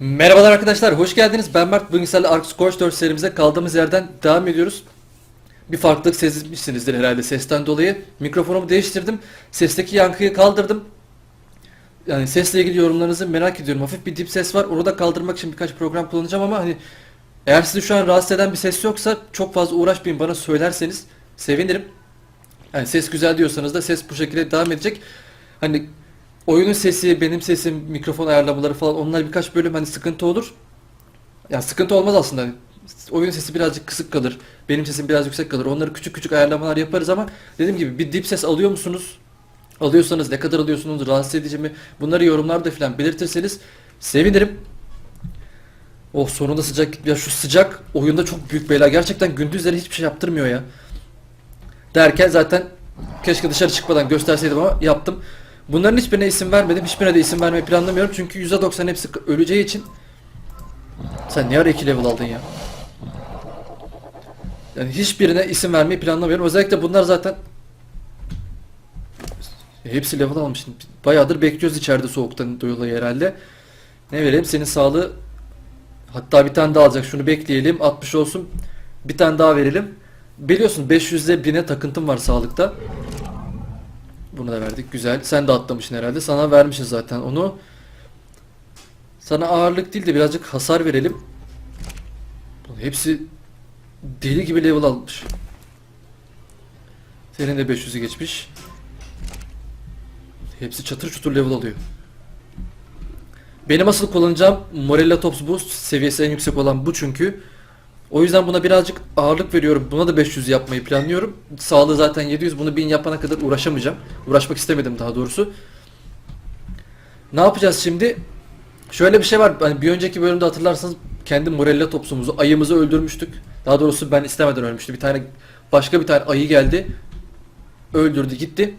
Merhabalar arkadaşlar, hoş geldiniz. Ben Mert. Bugün sizlerle Ark Scorch 4 serimize kaldığımız yerden devam ediyoruz. Bir farklılık sezmişsinizdir herhalde sesten dolayı. Mikrofonumu değiştirdim. Sesteki yankıyı kaldırdım. Yani sesle ilgili yorumlarınızı merak ediyorum. Hafif bir dip ses var. Onu da kaldırmak için birkaç program kullanacağım ama hani eğer sizi şu an rahatsız eden bir ses yoksa çok fazla uğraşmayın bana söylerseniz sevinirim. Yani ses güzel diyorsanız da ses bu şekilde devam edecek. Hani oyunun sesi, benim sesim, mikrofon ayarlamaları falan onlar birkaç bölüm hani sıkıntı olur. Ya sıkıntı olmaz aslında. Oyun sesi birazcık kısık kalır. Benim sesim biraz yüksek kalır. Onları küçük küçük ayarlamalar yaparız ama dediğim gibi bir dip ses alıyor musunuz? Alıyorsanız ne kadar alıyorsunuz? Rahatsız edici mi? Bunları yorumlarda falan belirtirseniz sevinirim. Oh sonunda sıcak. Ya şu sıcak oyunda çok büyük bela. Gerçekten gündüzleri hiçbir şey yaptırmıyor ya. Derken zaten keşke dışarı çıkmadan gösterseydim ama yaptım. Bunların hiçbirine isim vermedim. Hiçbirine de isim vermeyi planlamıyorum. Çünkü %90 hepsi öleceği için. Sen ne ara 2 level aldın ya? Yani hiçbirine isim vermeyi planlamıyorum. Özellikle bunlar zaten hepsi level almış. Bayağıdır bekliyoruz içeride soğuktan dolayı herhalde. Ne vereyim? Senin sağlığı hatta bir tane daha alacak. Şunu bekleyelim. 60 olsun. Bir tane daha verelim. Biliyorsun 500'de 1000'e takıntım var sağlıkta. Bunu da verdik. Güzel. Sen de atlamışsın herhalde. Sana vermişiz zaten onu. Sana ağırlık değil de birazcık hasar verelim. Hepsi deli gibi level almış. Senin de 500'ü geçmiş. Hepsi çatır çutur level alıyor. Benim asıl kullanacağım Morella Tops Boost seviyesi en yüksek olan bu çünkü. O yüzden buna birazcık ağırlık veriyorum. Buna da 500 yapmayı planlıyorum. Sağlığı zaten 700. Bunu 1000 yapana kadar uğraşamayacağım. Uğraşmak istemedim daha doğrusu. Ne yapacağız şimdi? Şöyle bir şey var. Hani bir önceki bölümde hatırlarsanız kendi Morella topsumuzu, ayımızı öldürmüştük. Daha doğrusu ben istemeden ölmüştü. Bir tane başka bir tane ayı geldi. Öldürdü gitti.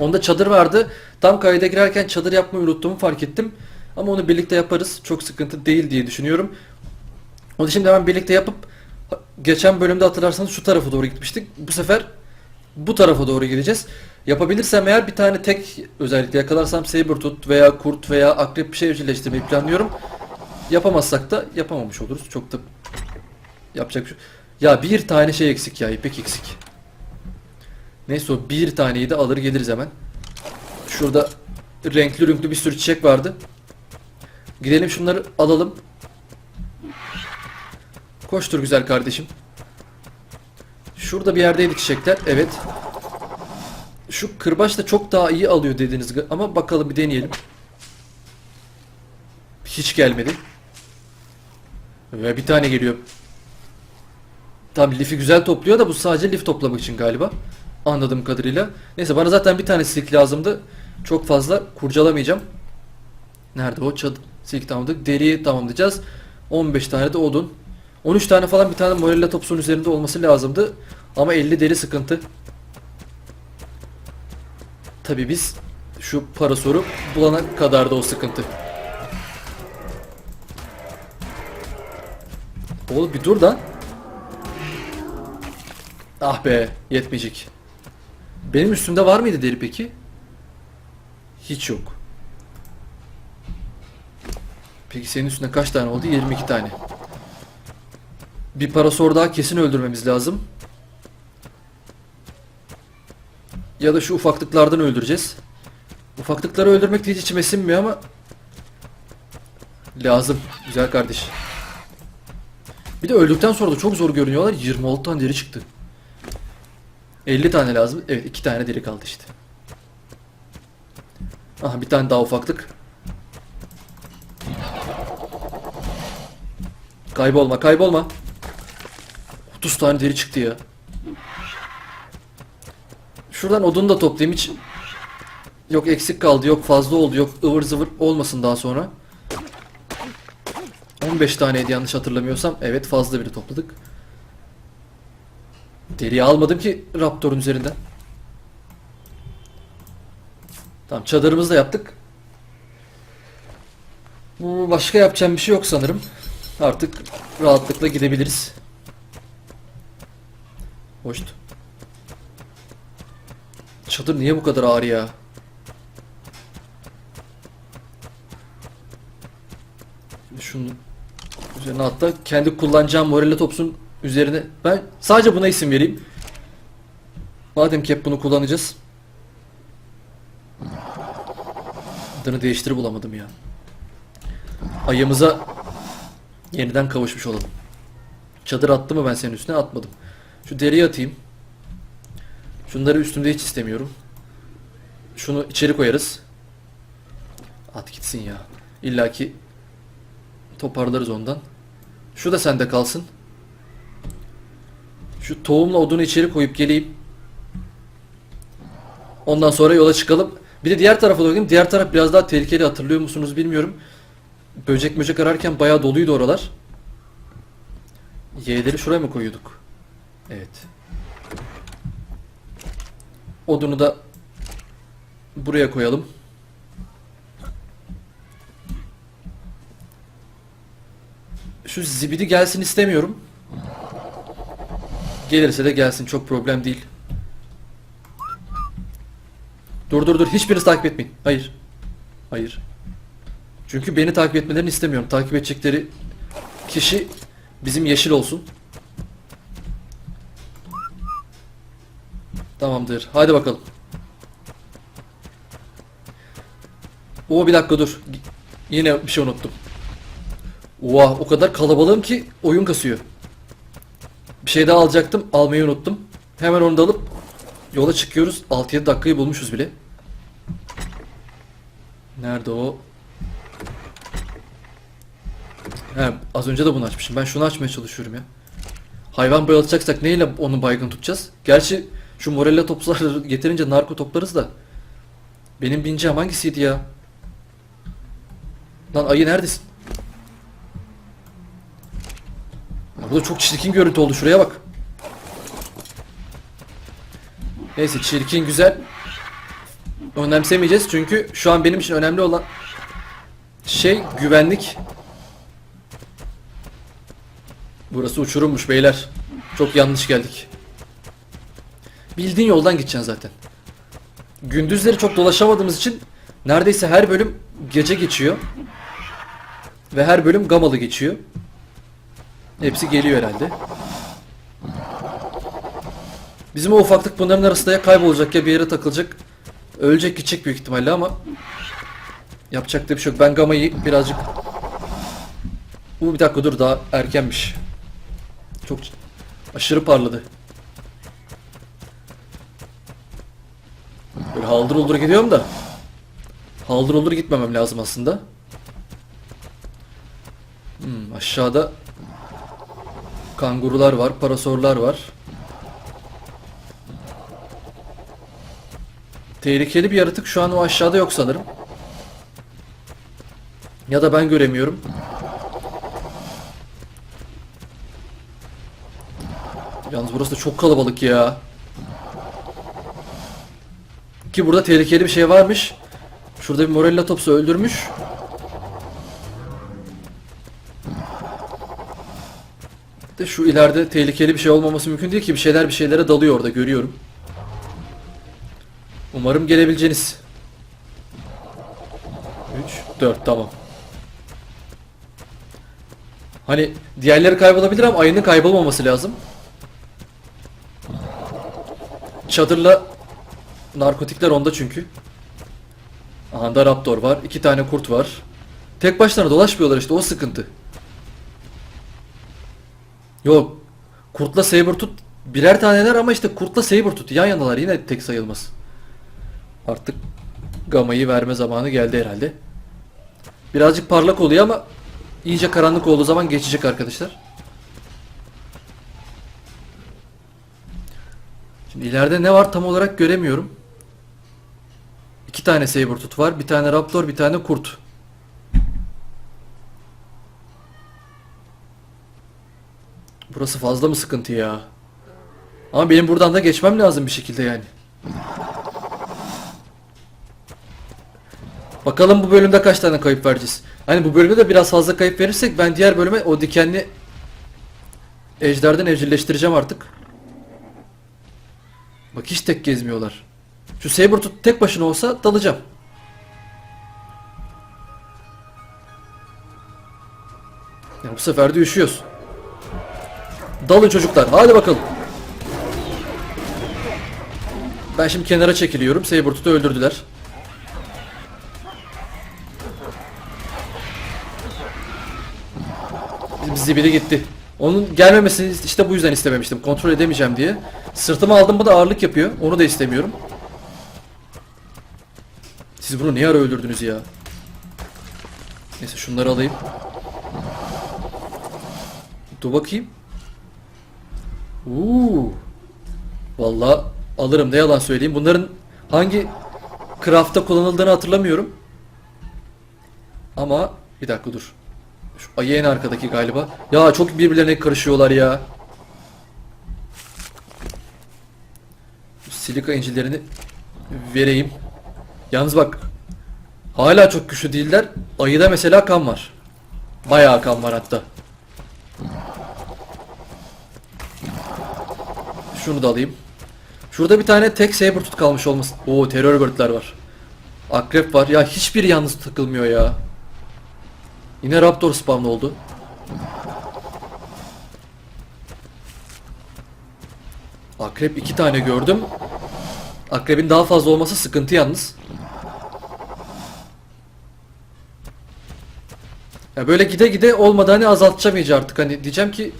Onda çadır vardı. Tam kayda girerken çadır yapmayı unuttuğumu fark ettim. Ama onu birlikte yaparız. Çok sıkıntı değil diye düşünüyorum. Onu şimdi hemen birlikte yapıp geçen bölümde hatırlarsanız şu tarafa doğru gitmiştik. Bu sefer bu tarafa doğru gideceğiz. Yapabilirsem eğer bir tane tek özellikle yakalarsam Sabertooth veya kurt veya akrep bir şey evcilleştirmeyi planlıyorum. Yapamazsak da yapamamış oluruz. Çok da yapacak bir şey. Ya bir tane şey eksik ya ipek eksik. Neyse o bir taneyi de alır geliriz hemen. Şurada renkli rünklü bir sürü çiçek vardı. Gidelim şunları alalım. Koştur güzel kardeşim. Şurada bir yerdeydi çiçekler. Evet. Şu kırbaç da çok daha iyi alıyor dediniz ama bakalım bir deneyelim. Hiç gelmedi. Ve bir tane geliyor. Tam lifi güzel topluyor da bu sadece lif toplamak için galiba. Anladığım kadarıyla. Neyse bana zaten bir tane silik lazımdı. Çok fazla kurcalamayacağım. Nerede o? Çad silik tamamladık. Deriyi tamamlayacağız. 15 tane de odun. 13 tane falan bir tane Morella topsun üzerinde olması lazımdı. Ama 50 deri sıkıntı. Tabi biz şu para soru bulana kadar da o sıkıntı. Oğlum bir dur da. Ah be yetmeyecek. Benim üstümde var mıydı deri peki? Hiç yok. Peki senin üstünde kaç tane oldu? 22 tane. Bir parasor daha kesin öldürmemiz lazım. Ya da şu ufaklıklardan öldüreceğiz. Ufaklıkları öldürmek hiç içime sinmiyor ama lazım. Güzel kardeş. Bir de öldükten sonra da çok zor görünüyorlar. 26 tane deri çıktı. 50 tane lazım. Evet 2 tane deri kaldı işte. Aha bir tane daha ufaklık. Kaybolma kaybolma. 30 tane deri çıktı ya. Şuradan odun da toplayayım hiç. Yok eksik kaldı yok fazla oldu yok ıvır zıvır olmasın daha sonra. 15 taneydi yanlış hatırlamıyorsam. Evet fazla biri topladık. Deriyi almadım ki Raptor'un üzerinden. Tamam çadırımızı da yaptık. Başka yapacağım bir şey yok sanırım. Artık rahatlıkla gidebiliriz. Hoşt. Çadır niye bu kadar ağır ya? Şunu üzerine hatta kendi kullanacağım Morella Tops'un üzerine ben sadece buna isim vereyim. Madem ki hep bunu kullanacağız. Adını değiştir bulamadım ya. Ayımıza yeniden kavuşmuş olalım. Çadır attı mı ben senin üstüne atmadım. Şu deriyi atayım. Şunları üstümde hiç istemiyorum. Şunu içeri koyarız. At gitsin ya. İlla ki toparlarız ondan. Şu da sende kalsın. Şu tohumla odunu içeri koyup geleyim. Ondan sonra yola çıkalım. Bir de diğer tarafa doğru Diğer taraf biraz daha tehlikeli hatırlıyor musunuz bilmiyorum. Böcek böcek ararken bayağı doluydu oralar. Y'leri şuraya mı koyuyorduk? Evet. Odunu da buraya koyalım. Şu zibidi gelsin istemiyorum. Gelirse de gelsin çok problem değil. Dur dur dur hiçbiriniz takip etmeyin. Hayır. Hayır. Çünkü beni takip etmelerini istemiyorum. Takip edecekleri kişi bizim yeşil olsun. Tamamdır. Hadi bakalım. Oo bir dakika dur. Yine bir şey unuttum. Oha o kadar kalabalığım ki oyun kasıyor. Bir şey daha alacaktım. Almayı unuttum. Hemen onu da alıp yola çıkıyoruz. 6-7 dakikayı bulmuşuz bile. Nerede o? He, az önce de bunu açmışım. Ben şunu açmaya çalışıyorum ya. Hayvan bayıltacaksak neyle onu baygın tutacağız? Gerçi şu morella topları getirince narko toplarız da. Benim bineceğim hangisiydi ya? Lan ayı neredesin? Ya Bu da çok çirkin görüntü oldu şuraya bak. Neyse çirkin güzel. Önemsemeyeceğiz çünkü şu an benim için önemli olan şey güvenlik. Burası uçurummuş beyler. Çok yanlış geldik. Bildiğin yoldan gideceksin zaten. Gündüzleri çok dolaşamadığımız için neredeyse her bölüm gece geçiyor. Ve her bölüm gamalı geçiyor. Hepsi geliyor herhalde. Bizim o ufaklık bunların arasında ya kaybolacak ya bir yere takılacak. Ölecek gidecek büyük ihtimalle ama yapacak da bir şey yok. Ben gamayı birazcık Bu bir dakika dur daha erkenmiş. Çok aşırı parladı. Böyle haldır olur gidiyorum da haldır olur gitmemem lazım aslında. Hmm, aşağıda kangurular var, parasorlar var. Tehlikeli bir yaratık şu an o aşağıda yok sanırım. Ya da ben göremiyorum. Yalnız burası da çok kalabalık ya. Ki burada tehlikeli bir şey varmış. Şurada bir Morella Tops'u öldürmüş. De şu ileride tehlikeli bir şey olmaması mümkün değil ki bir şeyler bir şeylere dalıyor orada görüyorum. Umarım gelebileceğiniz. 3 4 tamam. Hani diğerleri kaybolabilir ama ayının kaybolmaması lazım. Çadırla narkotikler onda çünkü. Aha da raptor var. iki tane kurt var. Tek başlarına dolaşmıyorlar işte o sıkıntı. Yok. Kurtla Sabertooth birer taneler ama işte kurtla Sabertooth yan yanalar yine tek sayılmaz. Artık gamayı verme zamanı geldi herhalde. Birazcık parlak oluyor ama iyice karanlık olduğu zaman geçecek arkadaşlar. Şimdi ileride ne var tam olarak göremiyorum. İki tane Sabertooth var. Bir tane Raptor, bir tane kurt. Burası fazla mı sıkıntı ya? Ama benim buradan da geçmem lazım bir şekilde yani. Bakalım bu bölümde kaç tane kayıp vereceğiz. Hani bu bölümde de biraz fazla kayıp verirsek ben diğer bölüme o dikenli ejderden evcilleştireceğim artık. Bak hiç tek gezmiyorlar. Şu Sabertooth tek başına olsa dalacağım. Ya bu sefer de üşüyoruz. Dalın çocuklar. Hadi bakalım. Ben şimdi kenara çekiliyorum. Sabertooth'u öldürdüler. Bizim zibidi gitti. Onun gelmemesini işte bu yüzden istememiştim. Kontrol edemeyeceğim diye. Sırtıma aldım bu da ağırlık yapıyor. Onu da istemiyorum. Siz bunu niye ara öldürdünüz ya? Neyse şunları alayım. Dur bakayım. Uuu. Vallahi alırım ne yalan söyleyeyim. Bunların hangi craft'ta kullanıldığını hatırlamıyorum. Ama bir dakika dur. Şu ayı en arkadaki galiba. Ya çok birbirlerine karışıyorlar ya. Şu silika incilerini vereyim. Yalnız bak hala çok güçlü değiller. Ayıda mesela kan var. Bayağı kan var hatta. Şunu da alayım. Şurada bir tane tek Sabertooth kalmış olması. Oo terör birdler var. Akrep var. Ya hiçbir yalnız takılmıyor ya. Yine Raptor spawn oldu. Akrep iki tane gördüm. Akrebin daha fazla olması sıkıntı yalnız. Ya böyle gide gide olmadı hani azaltacağım iyice artık hani diyeceğim ki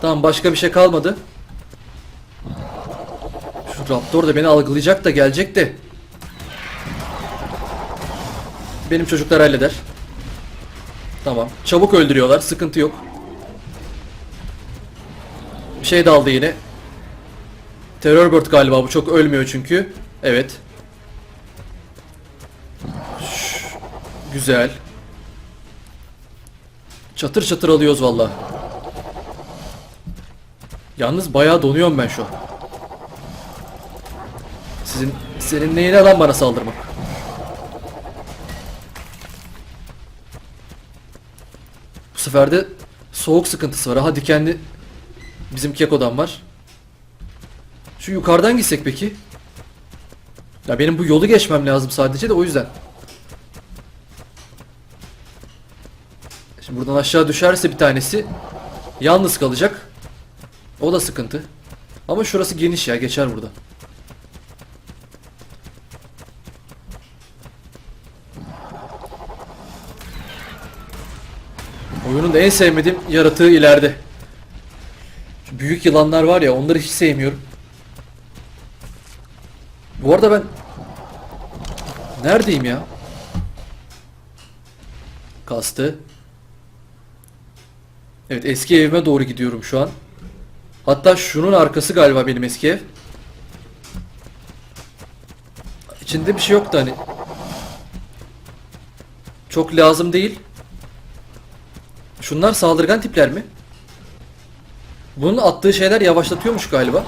tamam başka bir şey kalmadı. Şu Raptor da beni algılayacak da gelecek de. Benim çocuklar halleder. Tamam. Çabuk öldürüyorlar. Sıkıntı yok. Bir şey daldı yine. Terror Bird galiba bu çok ölmüyor çünkü. Evet. Şş, Güzel. Çatır çatır alıyoruz valla. Yalnız bayağı donuyorum ben şu an. Sizin senin neyine lan bana saldırmak? Bu sefer de soğuk sıkıntısı var. Ha dikenli bizim kekodan var. Şu yukarıdan gitsek peki? Ya benim bu yolu geçmem lazım sadece de o yüzden. Şimdi buradan aşağı düşerse bir tanesi yalnız kalacak. O da sıkıntı. Ama şurası geniş ya geçer burada. Oyunun da en sevmediğim yaratığı ileride. Şu büyük yılanlar var ya onları hiç sevmiyorum. Bu arada ben neredeyim ya? Kastı. Evet eski evime doğru gidiyorum şu an. Hatta şunun arkası galiba benim eski ev. İçinde bir şey yoktu hani. Çok lazım değil. Şunlar saldırgan tipler mi? Bunun attığı şeyler yavaşlatıyormuş galiba.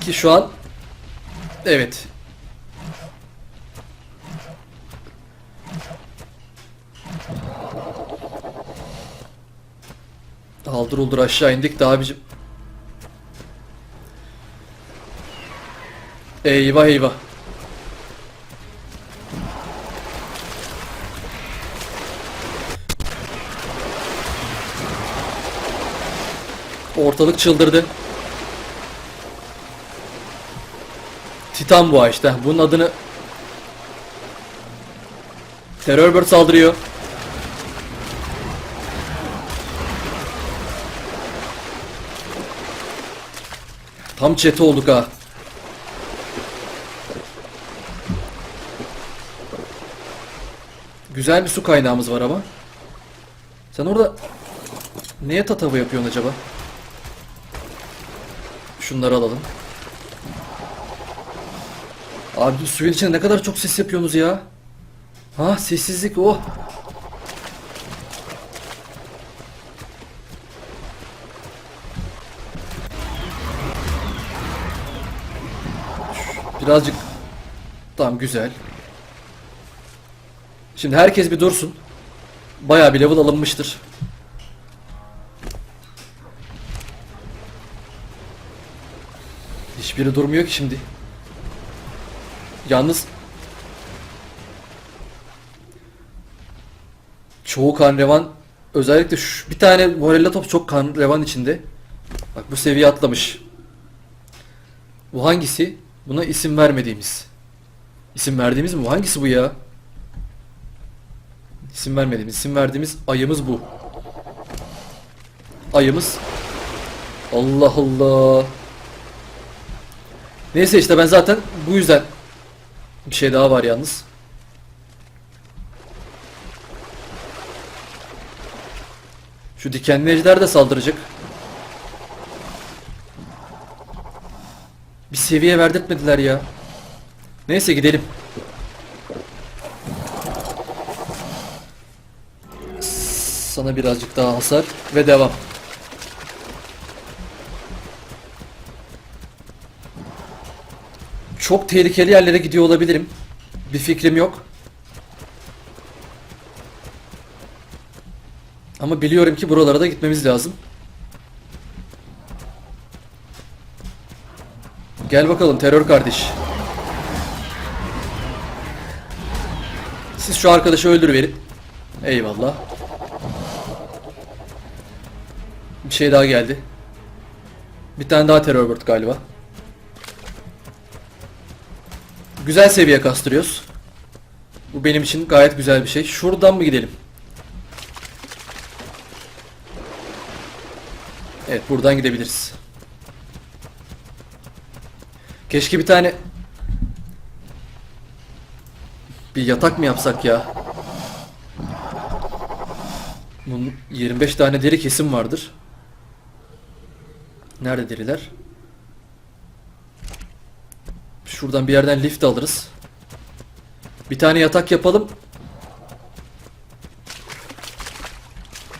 Ki şu an evet. Haldır uldur aşağı indik de abicim. Eyvah eyvah. Ortalık çıldırdı. Titan bu işte. Bunun adını Terror Bird saldırıyor. Tam çete olduk ha. Güzel bir su kaynağımız var ama. Sen orada neye tatava yapıyorsun acaba? Şunları alalım. Abi suyun içinde ne kadar çok ses yapıyorsunuz ya. Ha sessizlik oh. Birazcık tamam güzel. Şimdi herkes bir dursun. Bayağı bir level alınmıştır. Hiçbiri durmuyor ki şimdi. Yalnız çoğu kan revan Özellikle şu, bir tane Morella top çok kan revan içinde. Bak bu seviye atlamış. Bu hangisi? Buna isim vermediğimiz. İsim verdiğimiz mi? Hangisi bu ya? İsim vermediğimiz. isim verdiğimiz ayımız bu. Ayımız. Allah Allah. Neyse işte ben zaten bu yüzden bir şey daha var yalnız. Şu dikenli ejder de saldıracak. Bir seviye verdirtmediler ya. Neyse gidelim. Sana birazcık daha hasar ve devam. Çok tehlikeli yerlere gidiyor olabilirim. Bir fikrim yok. Ama biliyorum ki buralara da gitmemiz lazım. Gel bakalım terör kardeş. Siz şu arkadaşı öldürüverin. Eyvallah. Bir şey daha geldi. Bir tane daha terör bird galiba. Güzel seviye kastırıyoruz. Bu benim için gayet güzel bir şey. Şuradan mı gidelim? Evet buradan gidebiliriz. Keşke bir tane bir yatak mı yapsak ya? Bunun 25 tane deri kesim vardır. Nerede deriler? Şuradan bir yerden lift alırız. Bir tane yatak yapalım.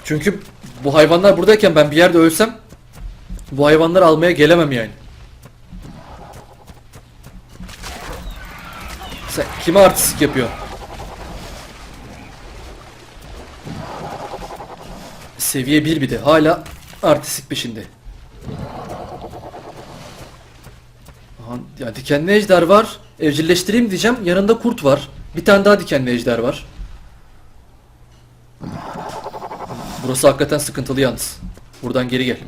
Çünkü bu hayvanlar buradayken ben bir yerde ölsem bu hayvanları almaya gelemem yani. Sen kime artistik yapıyorsun? Seviye 1 bir de hala artistik peşinde. Aha, ya dikenli ejder var. Evcilleştireyim diyeceğim. Yanında kurt var. Bir tane daha dikenli ejder var. Burası hakikaten sıkıntılı yalnız. Buradan geri gel.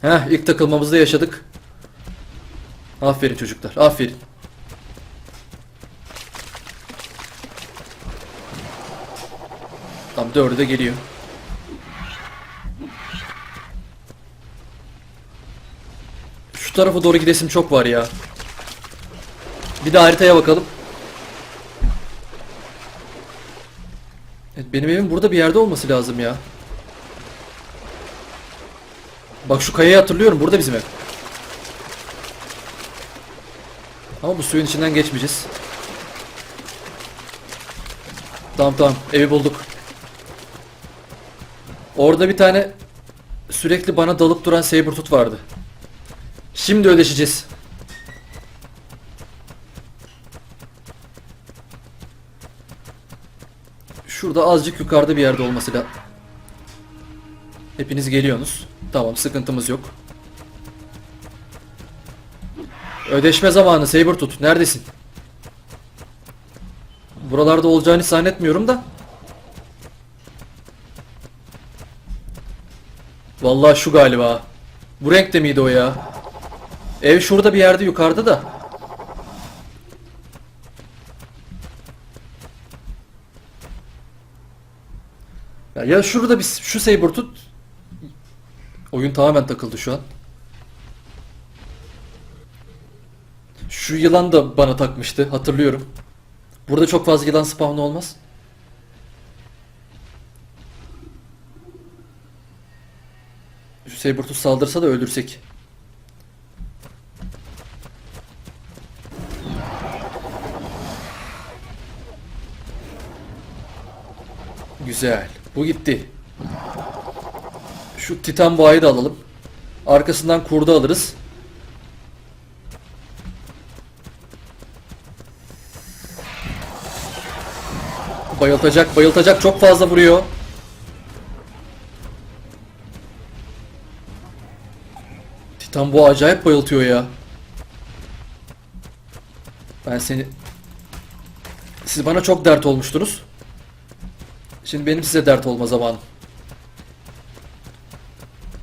Heh ilk takılmamızda yaşadık. Aferin çocuklar. Aferin. Tam dördü de geliyor. Şu tarafa doğru gidesim çok var ya. Bir de haritaya bakalım. Evet, benim evim burada bir yerde olması lazım ya. Bak şu kayayı hatırlıyorum. Burada bizim ev. Ama bu suyun içinden geçmeyeceğiz. Tamam tamam. Evi bulduk. Orada bir tane sürekli bana dalıp duran Sabertooth vardı. Şimdi ödeşeceğiz. Şurada azıcık yukarıda bir yerde olması lazım. Hepiniz geliyorsunuz. Tamam sıkıntımız yok. Ödeşme zamanı Sabertooth. Neredesin? Buralarda olacağını zannetmiyorum da. Vallahi şu galiba. Bu renkte miydi o ya? Ev şurada bir yerde yukarıda da. Ya, ya şurada bir şu Sabertooth Oyun tamamen takıldı şu an. Şu yılan da bana takmıştı hatırlıyorum. Burada çok fazla yılan spawn olmaz. Şu Sabertooth saldırsa da öldürsek. Güzel. Bu gitti. Şu Titan Boğa'yı da alalım. Arkasından kurdu alırız. Bayıltacak, bayıltacak. Çok fazla vuruyor. Titan Boğa acayip bayıltıyor ya. Ben seni... Siz bana çok dert olmuştunuz. Şimdi benim size dert olma zamanım.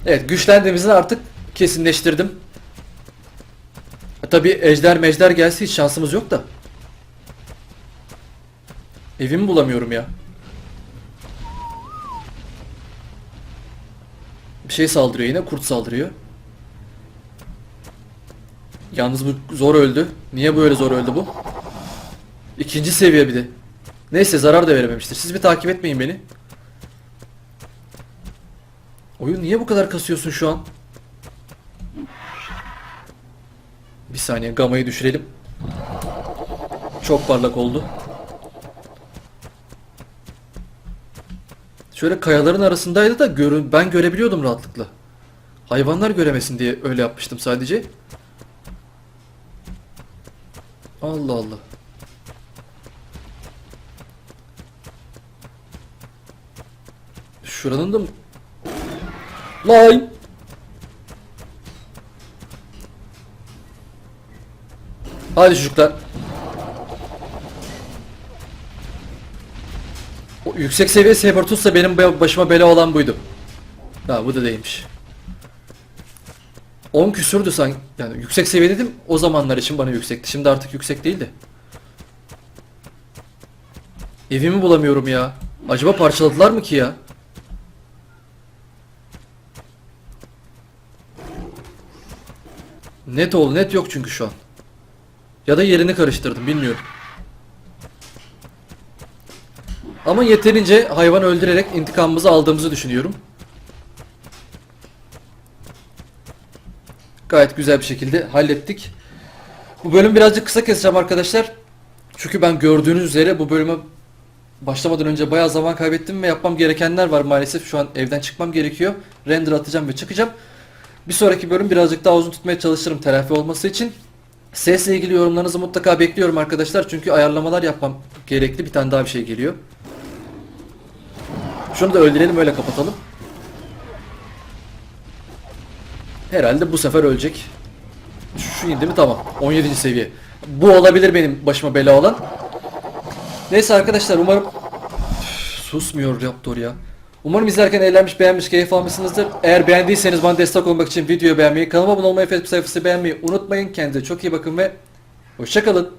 Evet güçlendiğimizi artık kesinleştirdim. E, tabi ejder mejder gelse hiç şansımız yok da. Evimi bulamıyorum ya. Bir şey saldırıyor yine kurt saldırıyor. Yalnız bu zor öldü. Niye böyle zor öldü bu? İkinci seviye bir de. Neyse zarar da verememiştir. Siz bir takip etmeyin beni. Oyun niye bu kadar kasıyorsun şu an? Bir saniye gamayı düşürelim. Çok parlak oldu. Şöyle kayaların arasındaydı da görün ben görebiliyordum rahatlıkla. Hayvanlar göremesin diye öyle yapmıştım sadece. Allah Allah. Şuranın da mı- Lan! Hadi çocuklar. O yüksek seviye Sabertooth'sa benim be- başıma bela olan buydu. Ha bu da değilmiş. 10 küsürdü sanki. Yani yüksek seviye dedim o zamanlar için bana yüksekti. Şimdi artık yüksek değil de. Evimi bulamıyorum ya. Acaba parçaladılar mı ki ya? Net oldu. Net yok çünkü şu an. Ya da yerini karıştırdım bilmiyorum. Ama yeterince hayvan öldürerek intikamımızı aldığımızı düşünüyorum. Gayet güzel bir şekilde hallettik. Bu bölüm birazcık kısa keseceğim arkadaşlar. Çünkü ben gördüğünüz üzere bu bölüme başlamadan önce bayağı zaman kaybettim ve yapmam gerekenler var maalesef. Şu an evden çıkmam gerekiyor. Render atacağım ve çıkacağım. Bir sonraki bölüm birazcık daha uzun tutmaya çalışırım telafi olması için. Sesle ilgili yorumlarınızı mutlaka bekliyorum arkadaşlar. Çünkü ayarlamalar yapmam gerekli. Bir tane daha bir şey geliyor. Şunu da öldürelim öyle kapatalım. Herhalde bu sefer ölecek. Şu, indi mi tamam. 17. seviye. Bu olabilir benim başıma bela olan. Neyse arkadaşlar umarım susmuyor Raptor ya. Umarım izlerken eğlenmiş, beğenmiş, keyif almışsınızdır. Eğer beğendiyseniz bana destek olmak için videoyu beğenmeyi, kanalıma abone olmayı, Facebook sayfası beğenmeyi unutmayın. Kendinize çok iyi bakın ve hoşçakalın.